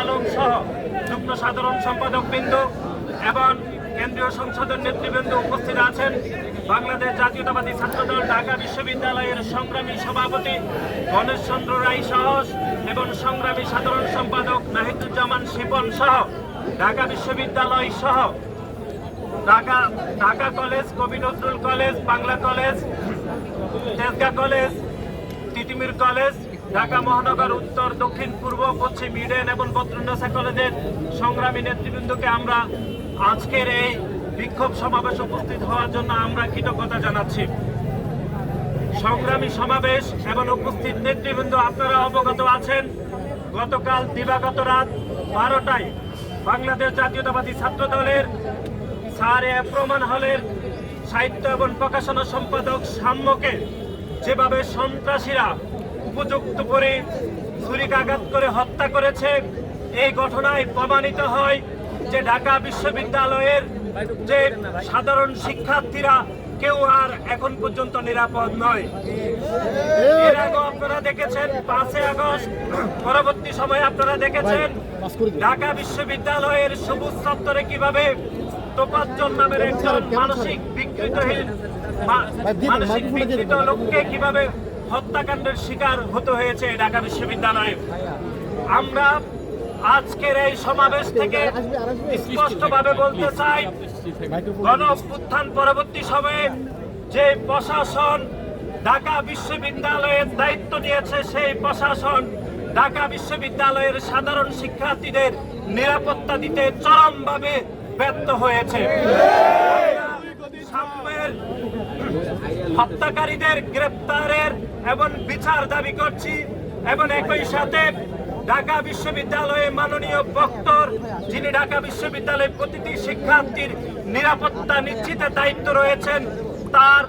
আলম সহ যুগ্ম সাধারণ সম্পাদক বিন্দু এবং কেন্দ্রীয় সংসদের নেতৃবৃন্দ উপস্থিত আছেন। বাংলাদেশ জাতীয়তাবাদী ছাত্রদল ঢাকা বিশ্ববিদ্যালয়ের সংগ্রামী সভাপতি গণেশ চন্দ্র রায় সাহস এবং সংগ্রামী সাধারণ সম্পাদক নাহিদুজ্জামান শিপন সহ ঢাকা বিশ্ববিদ্যালয় সহ Dhaka Dhaka college, Kabi Nazrul college, Bangla college Tejgaon college, Titumir college Dhaka মহানগর উত্তর, দক্ষিণ, পূর্ব, পশ্চিম, ইডেন এবং বদ্রুন্নসা কলেজের সংগ্রামী নেতৃবৃন্দকে আমরা আজকের এই বিক্ষোভ সমাবেশ উপস্থিত হওয়ার জন্য আমরা কৃতজ্ঞতা জানাচ্ছি। সংগ্রামী সমাবেশ এবং উপস্থিত নেতৃবৃন্দ, আপনারা অবগত আছেন, গতকাল দিবাগত রাত বারোটায় বাংলাদেশ জাতীয়তাবাদী ছাত্র দলের সারে প্রমাণ হলের সাহিত্য এবং প্রকাশনা সম্পাদক সাম্যকে যেভাবে সন্ত্রাসীরা উপযুক্ত করে ছুরিকাঘাত করে হত্যা করেছে। এই ঘটনায় প্রমাণিত হয় যে ঢাকা বিশ্ববিদ্যালয়ের যে সাধারণ শিক্ষার্থীরা কেউ আর এখন পর্যন্ত নিরাপদ নয়। এর আগেও আপনারা দেখেছেন পাঁচই আগস্ট পরবর্তী সময়ে আপনারা দেখেছেন ঢাকা বিশ্ববিদ্যালয়ের সবুজ চত্বরে কীভাবে তোপাজ্জল নামের একজন মানসিক বিকৃতহীন মানসিক বিকৃত লোককে কীভাবে হত্যাকাণ্ডের শিকার হতে হয়েছে ঢাকা বিশ্ববিদ্যালয়ে। আমরা আজকের এই সমাবেশ থেকে স্পষ্টভাবে বলতে চাই, গণ অভ্যুত্থান পরবর্তী সময়ে যে প্রশাসন ঢাকা বিশ্ববিদ্যালয়ের দায়িত্ব নিয়েছে, সেই প্রশাসন ঢাকা বিশ্ববিদ্যালয়ের সাধারণ শিক্ষার্থীদের নিরাপত্তা দিতে চরমভাবে ব্যর্থ হয়েছে। হত্যাকারীদের গ্রেপ্তারের এবং বিচার দাবি করছি এবং একই সাথে ঢাকা বিশ্ববিদ্যালয়ে মাননীয় বক্তর, যিনি ঢাকা বিশ্ববিদ্যালয়ের প্রতিটি শিক্ষার্থীর নিরাপত্তা নিশ্চিতের দায়িত্ব রয়েছেন, তার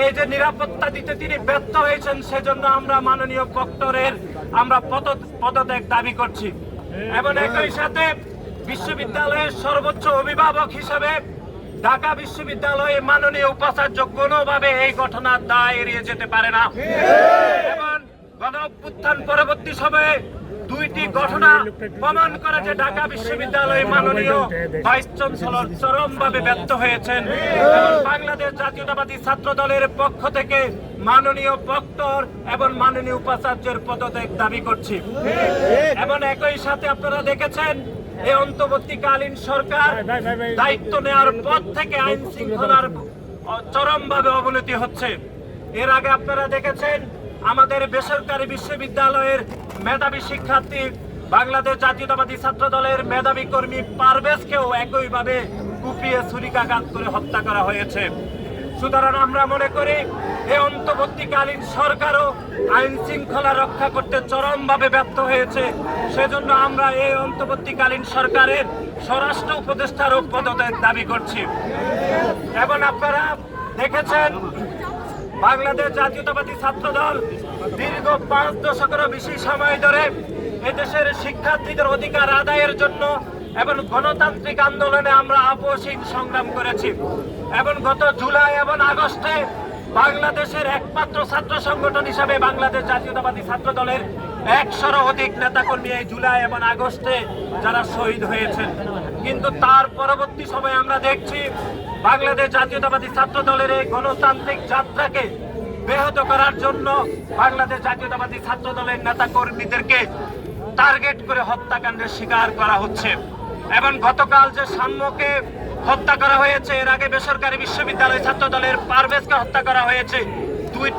এই যে নিরাপত্তা দিতে তিনি ব্যর্থ হয়েছেন, সেজন্য আমরা মাননীয় বক্তরের আমরা পদ- পদত্যাগ দাবি করছি। এবং একই সাথে বিশ্ববিদ্যালয়ের সর্বোচ্চ অভিভাবক হিসেবে ঢাকা বিশ্ববিদ্যালয়ে মাননীয় উপাচার্য কোনোভাবে এই ঘটনার দায় এড়িয়ে যেতে পারে না। এবং গণ পরবর্তী সময়ে দুইটি ঘটনা প্রমাণ করে যে ঢাকা বিশ্ববিদ্যালয়ে মাননীয় ভাইস চ্যান্সেলর চরমভাবে ব্যর্থ হয়েছেন। বাংলাদেশ জাতীয়তাবাদী ছাত্র দলের পক্ষ থেকে মাননীয় বক্তর এবং মাননীয় উপাচার্যের পদত্যাগ দাবি করছি। এবং একই সাথে আপনারা দেখেছেন এই অন্তর্বর্তীকালীন সরকার দায়িত্ব নেওয়ার পর থেকে আইন শৃঙ্খলার চরমভাবে অবনতি হচ্ছে। এর আগে আপনারা দেখেছেন আমাদের বেসরকারি বিশ্ববিদ্যালয়ের মেধাবী শিক্ষার্থী বাংলাদেশ জাতীয়তাবাদী ছাত্র দলের মেধাবী কর্মী পারভেজকেও একইভাবে কুপিয়ে ছুরিকাঘাত করে হত্যা করা হয়েছে। সুতরাং আমরা মনে করি এই অন্তর্বর্তীকালীন সরকারও আইন শৃঙ্খলা রক্ষা করতে চরমভাবে ব্যর্থ হয়েছে। সেজন্য আমরা এই অন্তর্বর্তীকালীন সরকারের স্বরাষ্ট্র উপদেষ্টারও পদত্যাগ দাবি করছি। এবং আপনারা দেখেছেন, বাংলাদেশ জাতীয়তাবাদী ছাত্র দল দীর্ঘ পাঁচ দশকেরও বেশি সময় ধরে এদেশের শিক্ষার্থীদের অধিকার আদায়ের জন্য এবং গণতান্ত্রিক আন্দোলনে আমরা আপোষহীন সংগ্রাম করেছি। এবং গত জুলাই এবং আগস্টে বাংলাদেশের একমাত্র ছাত্র সংগঠন হিসাবে বাংলাদেশ জাতীয়তাবাদী ছাত্র দলের একশোরও অধিক নেতাকর্মী এই জুলাই এবং আগস্টে যারা শহীদ হয়েছেন। কিন্তু তার পরবর্তী সময়ে আমরা দেখছি বাংলাদেশ জাতীয়তাবাদী ছাত্র দলের এই গণতান্ত্রিক যাত্রাকে ব্যাহত করার জন্য বাংলাদেশ জাতীয়তাবাদী ছাত্র দলের নেতা কর্মীদেরকে টার্গেট করে হত্যাকাণ্ডের শিকার করা হচ্ছে। এবং গতকাল যে সাম্যকে হত্যা করা হয়েছে। এর আগে বেসরকারি বিশ্ববিদ্যালয় ছাত্র দলের পারভেজকে হত্যা করা হয়েছে।